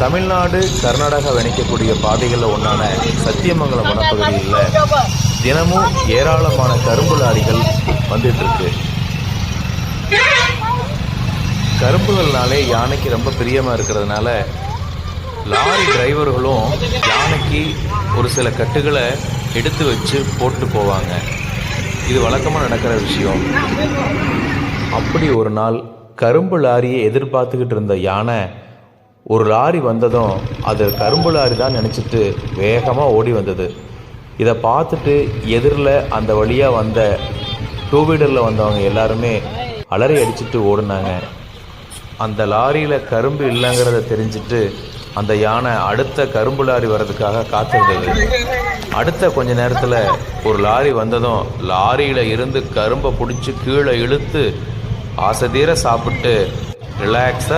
தமிழ்நாடு கர்நாடகா இணைக்கக்கூடிய பாதைகளில் ஒன்றான சத்தியமங்கலம் வனப்பகுதியில் தினமும் ஏராளமான கரும்பு லாரிகள் வந்துட்டுருக்கு. கரும்புகள்னாலே யானைக்கு ரொம்ப பிரியமாக இருக்கிறதுனால லாரி டிரைவர்களும் யானைக்கு ஒரு சில கட்டுகளை எடுத்து வச்சு போட்டு போவாங்க. இது வழக்கமாக நடக்கிற விஷயம். அப்படி ஒரு நாள் கரும்பு லாரியை எதிர்பார்த்துக்கிட்டு இருந்த யானை ஒரு லாரி வந்ததும் அது கரும்பு லாரி தான் நினச்சிட்டு வேகமாக ஓடி வந்தது. இதை பார்த்துட்டு எதிரில் அந்த வழியாக வந்த டூ வீலரில் வந்தவங்க எல்லாருமே அலறி அடிச்சிட்டு ஓடினாங்க. அந்த லாரியில் கரும்பு இல்லைங்கிறத தெரிஞ்சுட்டு அந்த யானை அடுத்த கரும்பு லாரி வர்றதுக்காக காத்திருந்தது. அடுத்த கொஞ்ச நேரத்தில் ஒரு லாரி வந்ததும் லாரியில் இருந்து கரும்பை பிடிச்சி கீழே இழுத்து ஆசை தீர சாப்பிட்டு ரிலாக்ஸாக